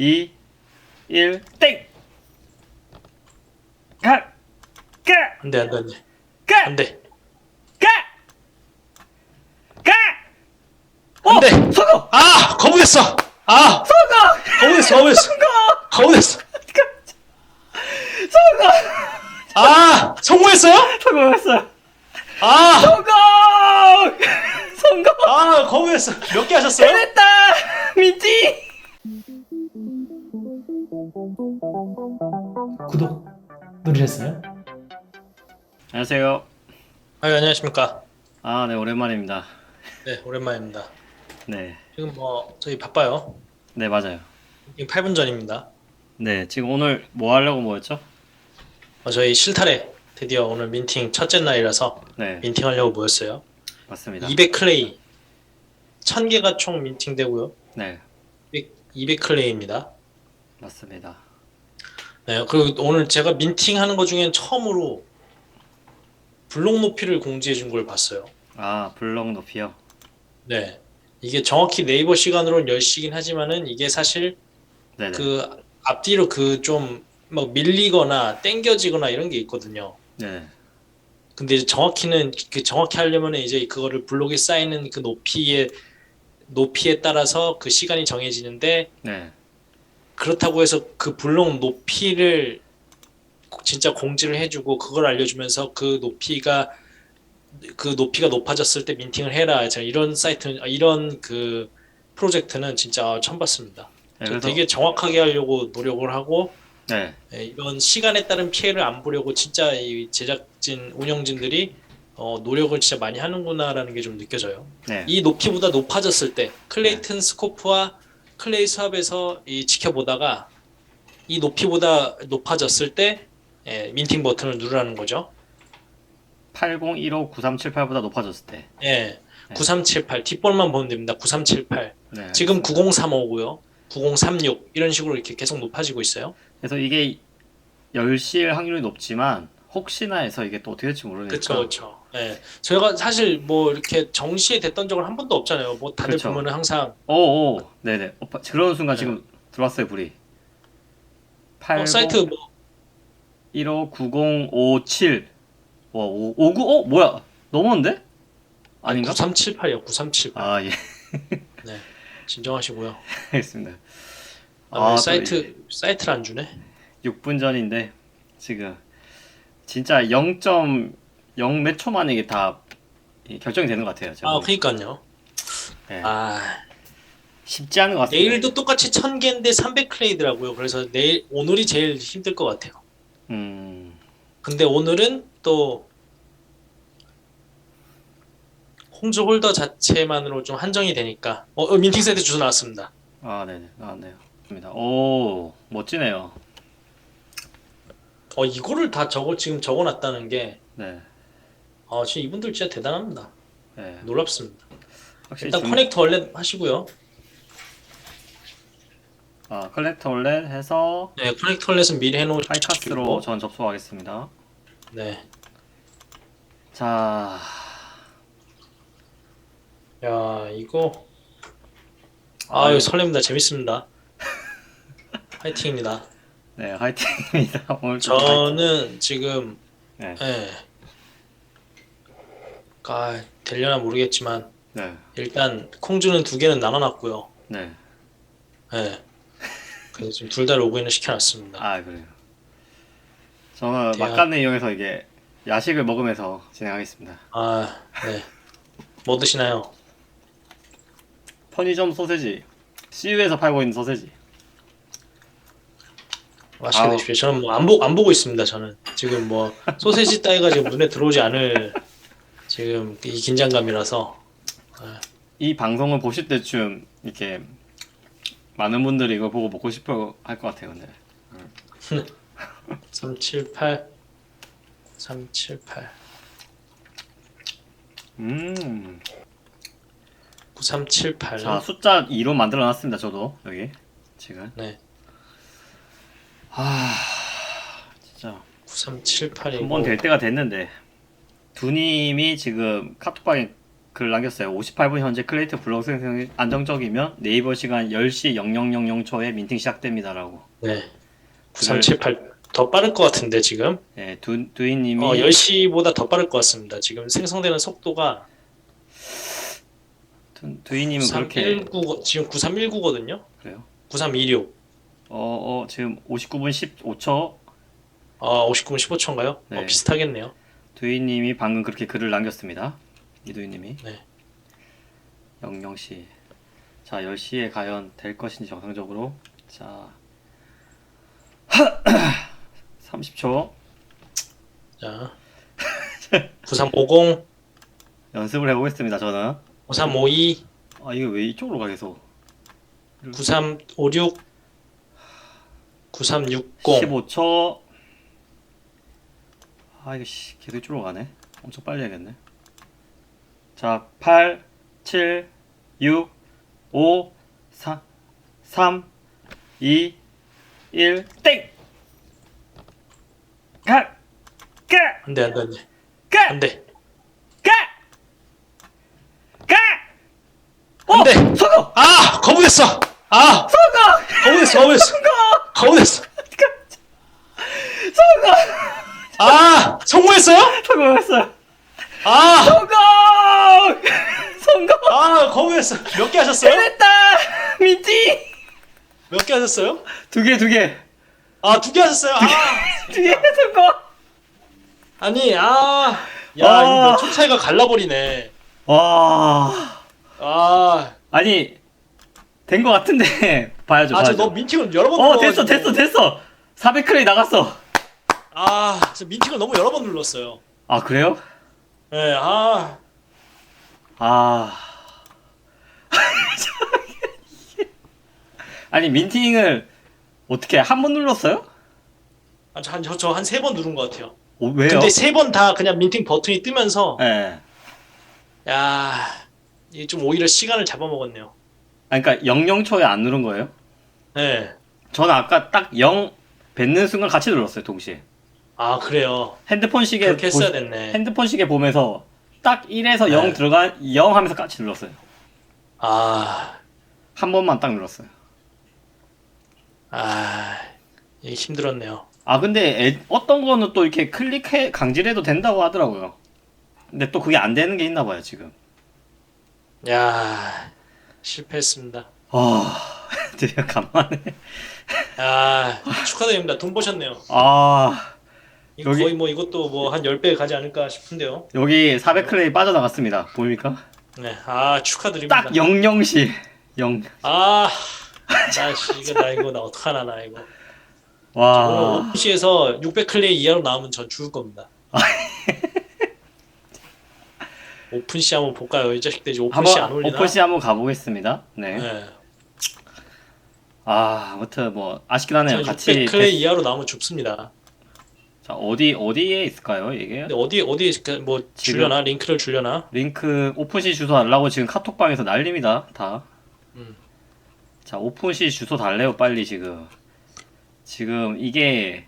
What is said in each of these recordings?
2, 1, 땡! 가! 가! 안돼 안돼 안돼 가! 안돼 가! 가! 어! 안 돼! 성공! 아 거부했어 아 성공! 거부했어 거부했어 성공! 거부했어 성공! 아 성공했어요? 성공했어요. 아, 성공! 성공! 아 거부했어 몇 개 하셨어요? 해냈다! 민지! 구독 누르셨어요? 안녕하세요. 아 안녕하십니까 아, 네, 오랜만입니다. 네 오랜만입니다 네. 지금 뭐 저희 바빠요 네, 맞아요. 지금 8분 전입니다 네, 지금 오늘 뭐 하려고 모였죠? 어, 저희 실타래 드디어 오늘 민팅 첫째 날이라서 네, 민팅 하려고 모였어요 맞습니다. 200 클레이 1000개가 총 민팅 되고요 네, 200, 200 클레이입니다 맞습니다. 네, 그리고 오늘 제가 민팅하는 것 중에 처음으로 블록 높이를 공지해 준 걸 봤어요. 아, 블럭 높이요? 네. 이게 정확히 네이버 시간으로는 10시긴 하지만은 이게 사실 네네. 그 앞뒤로 그 좀 막 밀리거나 땡겨지거나 이런 게 있거든요. 네, 근데 이제 정확히는 그 정확히 하려면 이제 그거를 블록에 쌓이는 그 높이에 높이에 따라서 그 시간이 정해지는데 네, 그렇다고 해서 그 블록 높이를 진짜 공지를 해주고 그걸 알려주면서 그 높이가 그 높이가 높아졌을 때 민팅을 해라. 제가 이런 사이트는 아, 이런 그 프로젝트는 진짜 처음 봤습니다. 네, 그래서 되게 정확하게 하려고 노력을 하고 네, 예, 이런 시간에 따른 피해를 안 보려고 진짜 이 제작진 운영진들이 어, 노력을 진짜 많이 하는구나라는 게 좀 느껴져요. 네, 이 높이보다 높아졌을 때 클레이튼 스코프와 클레이 수압에서 이 지켜보다가 이 높이보다 높아졌을 때 예, 민팅 버튼을 누르라는 거죠. 80159378보다 높아졌을 때. 예. 네. 9378 뒷볼만 보면 됩니다. 9378 네. 지금 9035고요. 9036 이런 식으로 이렇게 계속 높아지고 있어요. 그래서 이게 10시일 확률이 높지만 혹시나 해서 이게 또 어떻게 될지 모르니까. 그렇죠, 그렇죠. 예, 저희가 사실 뭐 이렇게 정시에 됐던 적은 한 번도 없잖아요. 뭐 다들 그쵸. 보면은 항상 오, 오, 네네. 어, 바- 그런 순간 네. 지금 들어왔어요, 불이. 80 어, 사이트 뭐 159057. 와, 5, 59? 어, 뭐야? 넘었는데? 아닌가? 9378이요. 9378. 아, 예. 네, 진정하시고요. 알겠습니다. 아, 왜 또 사이트 사이트를 안 주네. 6분 전인데 지금 진짜 0.0몇초 만에 이게 다 이- 결정이 되는 것 같아요. 아, 저는. 그니까요. 네. 아, 쉽지 않은 것 같습니다. 내일도 똑같이 1000개인데 300 클레이더라고요. 그래서 내일 오늘이 제일 힘들 것 같아요. 음, 근데 오늘은 또 홍주 홀더 자체만으로 좀 한정이 되니까 어, 어, 민팅 사이트 주소 나왔습니다. 아, 네네, 나왔네요. 좋습니다. 오, 멋지네요. 어 이거를 다 적어 지금 적어놨다는 게 네, 아, 진짜 이분들 진짜 대단합니다. 네. 놀랍습니다. 확실히 일단 좀- 커넥터 원래 하시고요. 아, 컬렉터 원래 해서 네, 커넥터 원래는 미리 해놓으시고 하이카스로 전 접속하겠습니다. 네. 자, 야 이거 아유. 아유 설렙니다. 재밌습니다. 파이팅입니다. 네, 화이팅입니다. 오늘 좀 화이팅. 저는 지금 네, 예. 아, 되려나 모르겠지만 네, 일단 콩주는 두 개는 나눠놨고요. 네. 예. 그래서 지금 둘 다 로그인을 시켜놨습니다. 아, 그래요. 저는 대학- 막간을 이용해서 이게 야식을 먹으면서 진행하겠습니다. 아, 네. 뭐 드시나요? 편의점 소세지, CU에서 팔고 있는 소세지. 맛있게 아우. 드십시오. 저는 뭐 안 보고 안 보고 있습니다. 저는 지금 뭐 소세지 따위가 지금 눈에 들어오지 않을 지금 이 긴장감이라서 이 방송을 보실 때쯤 이렇게 많은 분들이 이걸 보고 먹고 싶어 할 것 같아요, 근데. 378 378 음. 9378 자, 숫자 2로 만들어 놨습니다, 저도. 여기. 지금. 네. 아, 진짜. 9378이고 한 번 될 때가 됐는데. 두님이 지금 카톡방에 글을 남겼어요. 58분 현재 클레이트 블록 생성이 안정적이면 네이버 시간 10시 0000초에 민팅 시작됩니다라고. 네. 9378 더 빠를 것 같은데 지금 네, 두 두이님이 어 10시보다 더 빠를 것 같습니다. 지금 생성되는 속도가 두, 두이님은 그렇게 9319 지금 9319거든요. 그래요. 9326. 어, 어 지금 59분 15초 아 59분 15초인가요? 네. 어, 비슷하겠네요. 두이님이 방금 그렇게 글을 남겼습니다. 이두이님이. 네. 00시 자 10시에 과연 될 것인지 정상적으로. 자. 30초. 자. 9350, 연습을 해 보겠습니다. 저는. 5352, 아 이게 왜 이쪽으로 가 계속? 9356, 9360. 15초 아 이거 씨 계속 이쪽으로 가네 엄청 빨리 해야겠네 자 8 7 6 5 4 3 2 1 땡! 가! 가! 안돼 안돼 안돼 가! 안돼 가! 가! 어! 안 돼! 성공! 아 거부됐어 아 성공! 거부됐어 거부됐어 성공! 거부됐어 성공! 아 성공했어요? 성공했어요 아, 성공! 성공! 아 거부됐어 몇 개 하셨어요? 해냈다! 민지! 몇 개 하셨어요? 두 개, 두 개. 아 두 개 하셨어요? 아 두 개 성공! 아니 아 야 아. 이거 몇초 차이가 갈라버리네 와. 아 아니, 된 거 같은데. 봐야죠, 아, 저 봐야죠. 너 민팅을 여러 번 어. 됐어, 됐어, 됐어. 400클레이 나갔어. 아, 저 민팅을 너무 여러 번 눌렀어요. 아, 그래요? 네, 아, 아. 아니, 민팅을 어떻게 한 번 눌렀어요? 한저한 세 번 누른 것 같아요. 어, 왜요? 근데 세 번 다 그냥 민팅 버튼이 뜨면서 예. 야, 이게 좀 오히려 시간을 잡아먹었네요. 아, 그러니까 00초에 안 누른 거예요? 네, 저는 아까 딱 0 뱉는 순간 같이 눌렀어요, 동시에. 아 그래요. 핸드폰 시계 그렇게 했어야 보- 됐네. 핸드폰 시계 보면서 딱 1에서 0 네. 들어가 0 하면서 같이 눌렀어요. 아, 한 번만 딱 눌렀어요. 아, 이게 힘들었네요. 아 근데 애- 어떤 거는 또 이렇게 클릭해 강제해도 된다고 하더라고요. 근데 또 그게 안 되는 게 있나 봐요 지금. 야, 실패했습니다. 아 드디어 간만에. 아, 축하드립니다. 돈 버셨네요. 아 여기- 거의 뭐 이것도 뭐 한 10배 가지 않을까 싶은데요. 여기 400클레이 빠져나갔습니다. 보입니까? 네, 아 축하드립니다. 딱 00시 0. 아, 나 씨, 이거 나 이거 나 어떡하나 나 이거. 오늘 와. 오픈시에서 600 클레이 이하로 나오면 전 죽을 겁니다. 오픈시 한번 볼까요? 이 자식들 이제 오픈시 안 한번 올리나? 오픈시 한번 가보겠습니다. 네. 네. 아 아무튼 뭐 아쉽긴 하네요. 전 같이 600 클레이 이하로 나오면 죽습니다. 자 어디 어디에 있을까요 이게? 근데 어디 어디 그 뭐 지금- 주려나 링크를 주려나? 링크 오픈시 주소 달라고 지금 카톡방에서 난립니다 다. 음. 자 오픈시 주소 달래요 빨리 지금. 지금 이게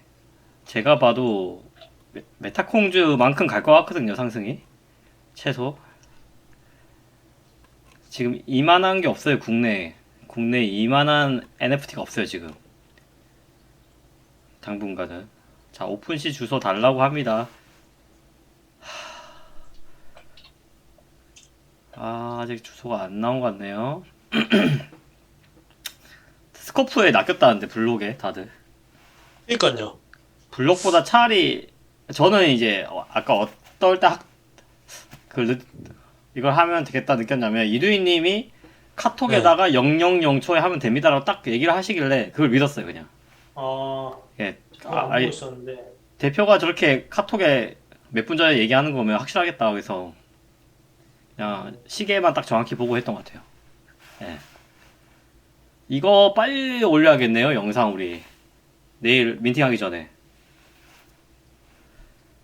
제가 봐도 메- 메타콩즈만큼 갈 것 같거든요 상승이 최소. 지금 이만한 게 없어요 국내에. 국내에 이만한 NFT가 없어요 지금. 당분간은. 자 오픈시 주소 달라고 합니다. 아, 아직 주소가 안 나온 것 같네요. 스코프에 낚였다는데 블록에 다들. 그러니까요. 블록보다 차라리 저는 이제 어- 아까 어떨 때그 이걸 하면 되겠다 느꼈냐면 이두희님이 카톡에다가 000초에 하면 됩니다라고 딱 얘기를 하시길래 그걸 믿었어요 그냥. 아, 예. 아, 아, 아니, 있었는데. 대표가 저렇게 카톡에 몇 분 전에 얘기하는 거면 확실하겠다 그래서 그냥 시계만 딱 정확히 보고 했던 것 같아요. 예. 이거 빨리 올려야겠네요 영상 우리 내일 민팅하기 전에.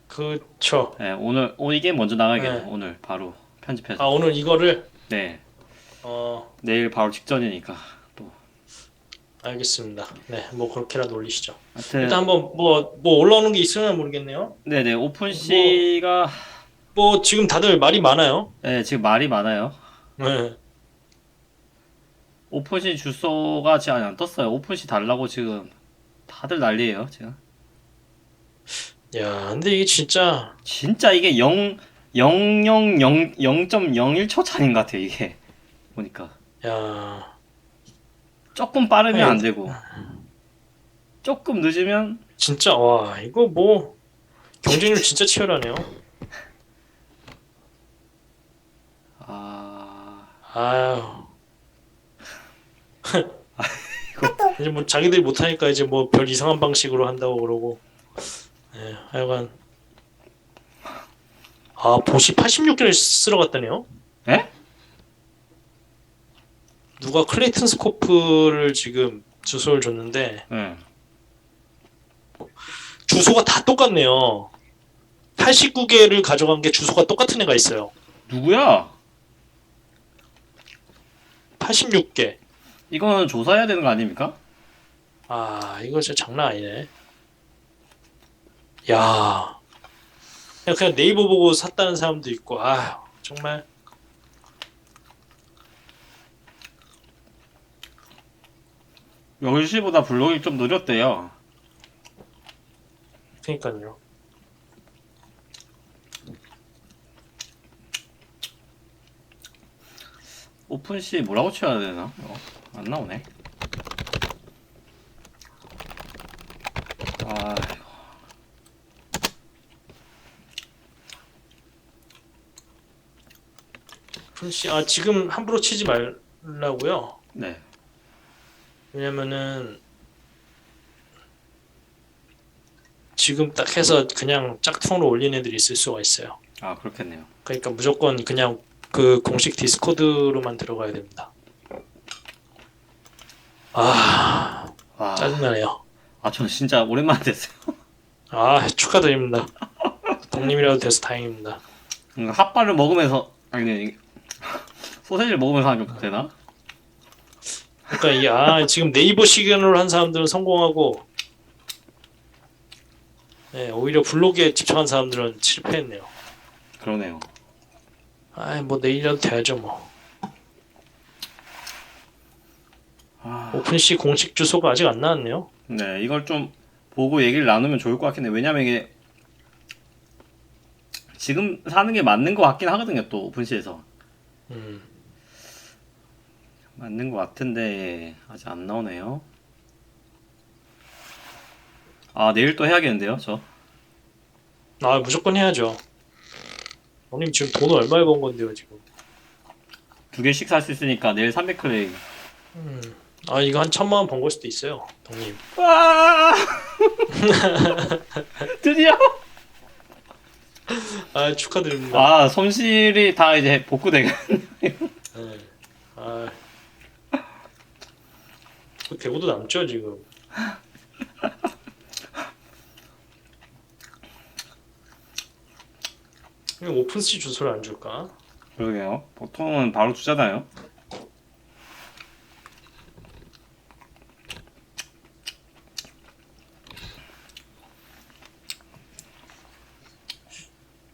그쵸. 예, 오늘 오 이게 먼저 나가겠네 네. 오늘 바로 편집해서. 아 오늘 이거를 네 어 내일 바로 직전이니까 또. 알겠습니다. 네, 뭐 그렇게라도 올리시죠. 하여튼 일단 한번 뭐 뭐 올라오는 게 있으면 모르겠네요. 네네 오픈 씨가 뭐 지금 다들 말이 많아요. 네, 지금 말이 많아요. 네. 오픈시 주소가 아직 안 떴어요. 오픈시 달라고 지금 다들 난리예요, 지금. 야, 근데 이게 진짜 진짜 이게 0 0 0 0 0.01초 차이인 것 같아요, 이게. 보니까. 야, 조금 빠르면 아니, 안 되고. 조금 늦으면 진짜 와, 이거 뭐 경쟁률 진짜 치열하네요. 아, 아유. 이제 뭐 자기들이 못하니까 이제 뭐 별 이상한 방식으로 한다고 그러고. 예, 하여간 아 보시 86개를 쓰러 갔다네요. 에? 누가 클레이튼 스코프를 지금 주소를 줬는데 네. 주소가 다 똑같네요. 89개를 가져간 게 주소가 똑같은 애가 있어요. 누구야? 86개. 이거는 조사해야 되는 거 아닙니까? 아, 이거 진짜 장난 아니네. 야. 그냥, 그냥 네이버 보고 샀다는 사람도 있고, 아 정말. 열시보다 블록이 좀 느렸대요. 그니까요. 오픈 시 뭐라고 쳐야 되나? 어, 안 나오네. 아, 풀씨, 아, 지금 함부로 치지 말라고요. 네. 왜냐면은, 지금 딱 해서 그냥 짝퉁으로 올린 애들이 있을 수가 있어요. 아, 그렇겠네요. 그러니까 무조건 그냥 그 공식 디스코드로만 들어가야 됩니다. 아, 와, 짜증나네요. 아, 전 진짜 오랜만에 됐어요. 아, 축하드립니다. 독님이라도 돼서 다행입니다. 음, 핫바를 먹으면서, 아니, 소세지를 먹으면서 하는 게 되나? 그러니까 이 아, 지금 네이버 시그널을 한 사람들은 성공하고 네, 오히려 블로그에 집착한 사람들은 실패했네요. 그러네요. 아, 뭐 내일이라도 돼야죠 뭐. 아, 오픈시 공식 주소가 아직 안 나왔네요. 네, 이걸 좀 보고 얘기를 나누면 좋을 것 같긴 해. 왜냐면 이게 지금 사는 게 맞는 것 같긴 하거든요. 또 오픈시에서 음. 맞는 것 같은데 아직 안 나오네요. 아 내일 또 해야겠는데요, 저. 아, 무조건 해야죠. 형님 지금 돈을 얼마에 번 건데요, 지금. 두 개씩 살 수 있으니까 내일 300클레이. 음. 아, 이거 한 천만 원 번 걸 수도 있어요, 형님. 와! 드디어. 아, 축하드립니다. 아 손실이 다 이제 복구되게. 네. 아. 그 대구도 남죠, 지금. 왜 오픈시 주소를 안 줄까? 그러게요. 보통은 바로 주잖아요.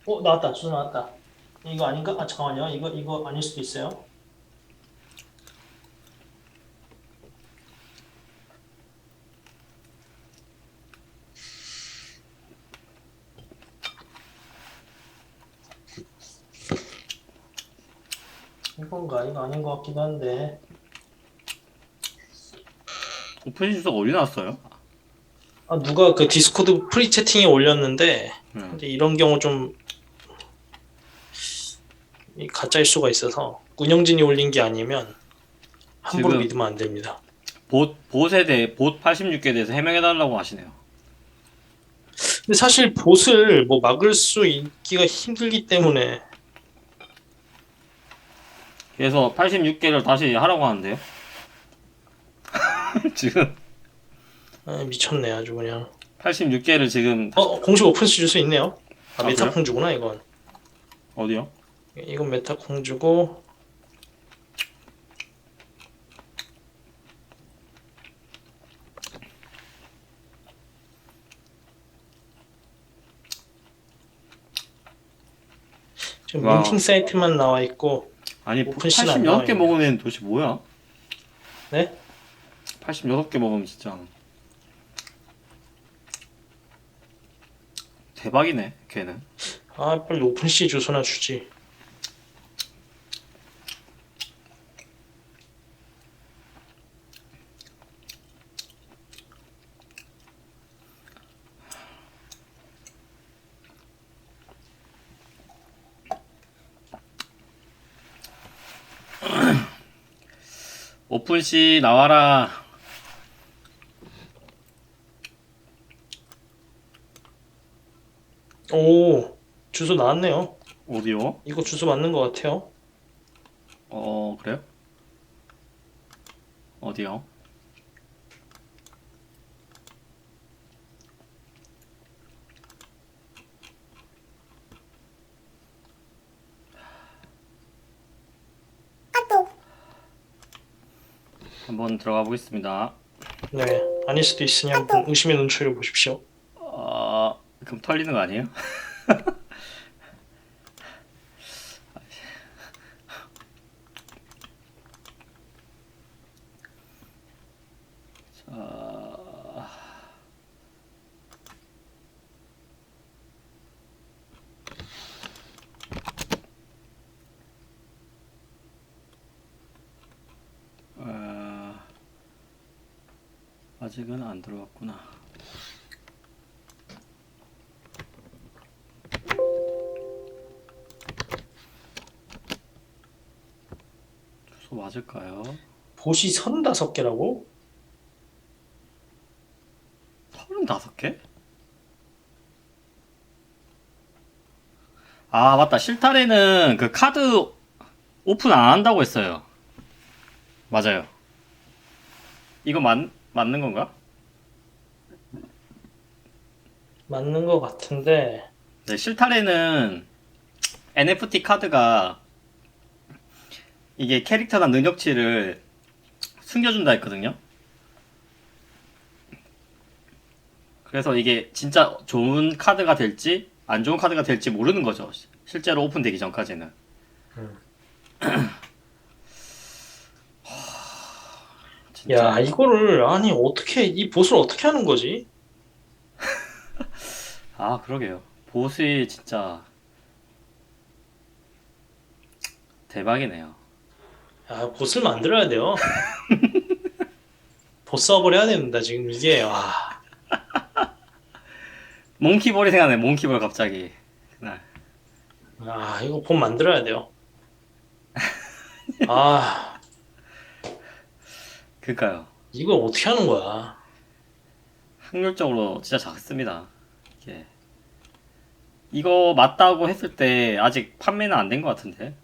어 나왔다 주소 나왔다 이거 아닌가? 아 잠깐만요 이거 이거 아닐 수도 있어요 건가? 이거 아닌 것 같기도 한데 오픈시 주소가 어디 나왔어요? 아 누가 그 디스코드 프리 채팅에 올렸는데 음. 근데 이런 경우 좀 이 가짜일 수가 있어서 운영진이 올린 게 아니면 함부로 지금- 믿으면 안 됩니다. 봇 봇에 대해 봇 86개 대해서 해명해 달라고 하시네요. 근데 사실 봇을 뭐 막을 수 있기가 힘들기 때문에 그래서 86개를 다시 하라고 하는데요. 지금 아, 미쳤네 아주 그냥. 86개를 지금 어 공식 오픈시 줄수 있네요. 아 아, 메타 콩주구나 이건. 어디요? 이건 메타 콩주고 지금 와. 민팅 사이트만 나와 있고 아니 오픈시는 안 나와 86개 있네. 먹으면 애는 도대체 뭐야? 네? 86개 먹으면 진짜 대박이네 걔는 아 빨리 오픈시 주소나 주지. 오픈시 나와라 오 주소 나왔네요. 어디요? 이거 주소 맞는 것 같아요. 어 그래요? 어디요? 한번 들어가 보겠습니다. 네 아닐 수도 있으니 한번 의심의 눈초리를 보십시오. 어, 그럼 털리는 거 아니에요? 자, 어, 아직은 안 들어왔구나. 주소 맞을까요? 보시 35개라고? 35개? 아, 맞다. 실타래는 그 카드 오픈 안 한다고 했어요. 맞아요. 이거 맞, 맞는 건가? 맞는 것 같은데 네, 실타래는 NFT 카드가 이게 캐릭터나 능력치를 숨겨준다 했거든요. 그래서 이게 진짜 좋은 카드가 될지 안 좋은 카드가 될지 모르는 거죠. 시- 실제로 오픈되기 전까지는. 음. 하, 진짜 야 이거를 아니 어떻게 이 보스를 어떻게 하는 거지? 아 그러게요. 보스이 진짜 대박이네요. 아 보스를 만들어야 돼요. 보스업을 해야 됩니다 지금 이게 와 몽키볼이 생각나네. 몽키볼 갑자기 그날. 아 이거 본 만들어야 돼요. 아 그니까요. 이걸 어떻게 하는 거야? 확률적으로 진짜 작습니다. 이게 이거 맞다고 했을 때 아직 판매는 안 된 것 같은데.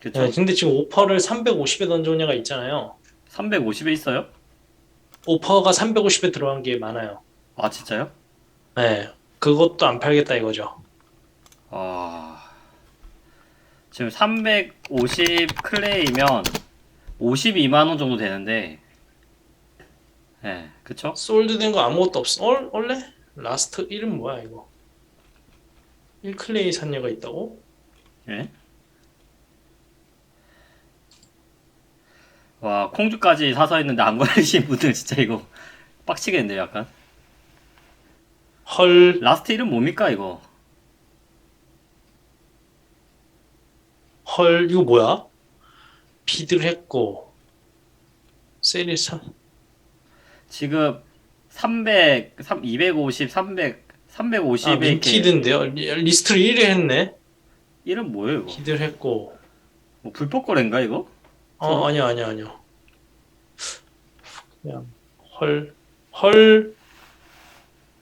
그쵸? 야, 근데 지금 오퍼를 350에 던져온 애가 있잖아요. 350에 있어요? 오퍼가 350에 들어간 게 많아요. 아 진짜요? 네, 그것도 안 팔겠다 이거죠. 아 지금 350 클레이면 52만 원 정도 되는데, 예, 그쵸? 솔드된 거 아무것도 없어. 어, 원래 라스트 이름 뭐야 이거? 1클레이 산 애가 있다고? 예. 와 콩주까지 사서 있는데 안 걸리신 분들 진짜 이거 빡치겠는데요, 약간. 헐, 라스트 이름 뭡니까 이거? 헐 이거 뭐야? 비드를 했고 세일 참. 지금 300, 3, 250, 300, 350에 아. 리- 리스트를 1위 했네. 이름 뭐예요 이거? 비드를 했고. 뭐 불법 거래인가 이거? 어? 아니야 아니야 아니야. 그냥 헐, 헐.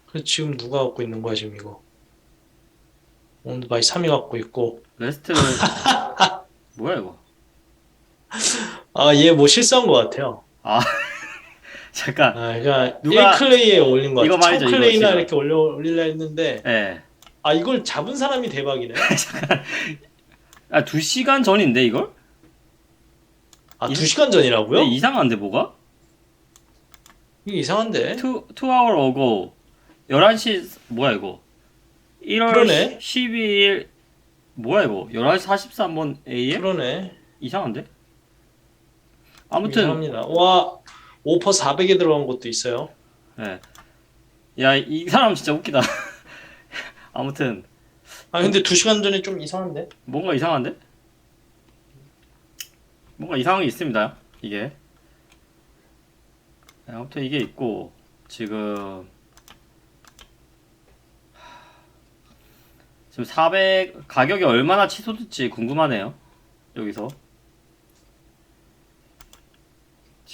그 지금 누가 갖고 있는 거야 지금 이거? 온드바이 3이 갖고 있고. 레스트 뭐야 이거? 아 얘 뭐 실수한 것 같아요. 잠깐. 아, 그러니까 누가- 1클레이에 올린 거 이거 같아. 말이죠, 1000클레이나 이거 지금. 이렇게 올려 올리려 했는데 예. 아 이걸 잡은 사람이 대박이네. 아, 2시간 전인데 이걸? 아 이- 2시간 전이라고요? 왜 이상한데 뭐가? 이게 이상한데. 2 2 hour ago 11시 뭐야 이거? 1월 그러네. 12일 뭐야 이거 11시 43분 AM? 그러네. 이상한데? 아무튼 이상합니다. 와, 오퍼 400에 들어간 것도 있어요. 예. 야, 이 사람 진짜 웃기다. 아무튼 아 근데 2 시간 전에 좀 이상한데? 뭔가 이상한데? 뭔가 이상한 게 있습니다. 이게. 네, 아무튼 이게 있고 지금 지금 400 가격이 얼마나 치솟을지 궁금하네요. 여기서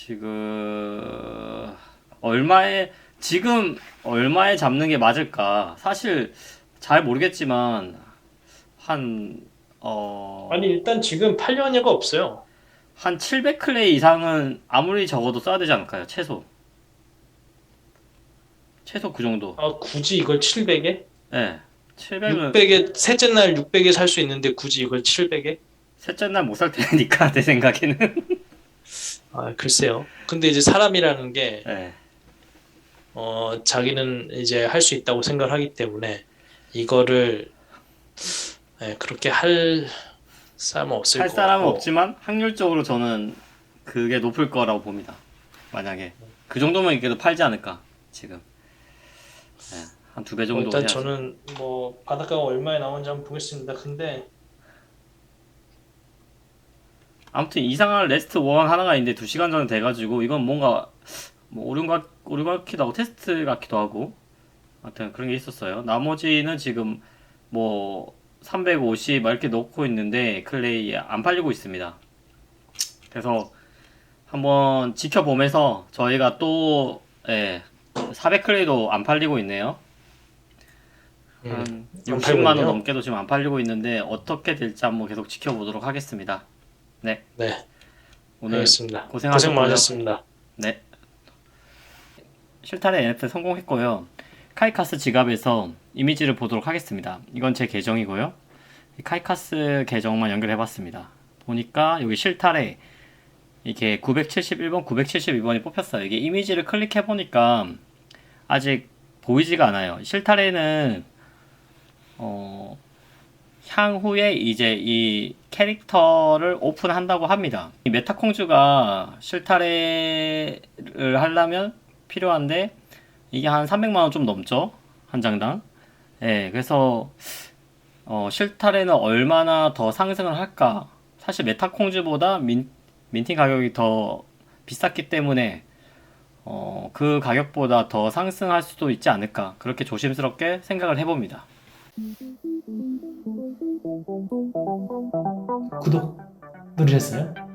지금 얼마에 지금 얼마에 잡는 게 맞을까? 사실 잘 모르겠지만 한 어. 아니 일단 지금 팔려냐가 없어요. 한 700클레이 이상은 아무리 적어도 써야 되지 않을까요? 최소. 최소 그 정도. 아 굳이 이걸 700에? 예. 700은 600에 셋째 날 600에 살 수 있는데 굳이 이걸 700에? 셋째 날 못 살 테니까 내 생각에는. 아 글쎄요. 근데 이제 사람이라는 게 예. 어, 자기는 이제 할 수 있다고 생각하기 때문에 이거를 예, 그렇게 할 사람은 없을 할 것 사람은 같고 없지만 확률적으로 저는 그게 높을 거라고 봅니다. 만약에 그 정도면 그래도 팔지 않을까 지금. 예. 한두배뭐 정도 일단 해야지. 저는 뭐 바닷가가 얼마에 나오는지 한번 보겠습니다. 근데 아무튼 이상한 레스트 원 하나가 있는데 2시간 전에 돼가지고 이건 뭔가 뭐 오류 같 오류 같기도 하고 테스트 같기도 하고 아무튼 그런 게 있었어요. 나머지는 지금 뭐 350막 이렇게 넣고 있는데 클레이 안 팔리고 있습니다. 그래서 한번 지켜보면서 저희가 또 예, 400클레이도 안 팔리고 있네요. 음, 한안 60만 원. 넘게도 지금 안 팔리고 있는데 어떻게 될지 한번 계속 지켜보도록 하겠습니다. 네 오늘 알겠습니다. 고생하셨고요. 고생 많으셨습니다. 네. 실타래 NFT 성공했고요. 카이카스 지갑에서 이미지를 보도록 하겠습니다. 이건 제 계정이고요. 이 카이카스 계정만 연결해봤습니다. 보니까 여기 실타래 이게 971번, 972번이 뽑혔어요. 이게 이미지를 클릭해보니까 아직 보이지가 않아요. 실타래는 어, 향후에 이제 이 캐릭터를 오픈한다고 합니다. 이 메타콩주가 실타래를 하려면 필요한데 이게 한 300만 원 좀 넘죠 한 장당. 예, 그래서 어, 실타래는 얼마나 더 상승을 할까? 사실 메타콩주보다 민, 민팅 가격이 더 비쌌기 때문에 어, 그 가격보다 더 상승할 수도 있지 않을까? 그렇게 조심스럽게 생각을 해봅니다. 구독 누르셨어요?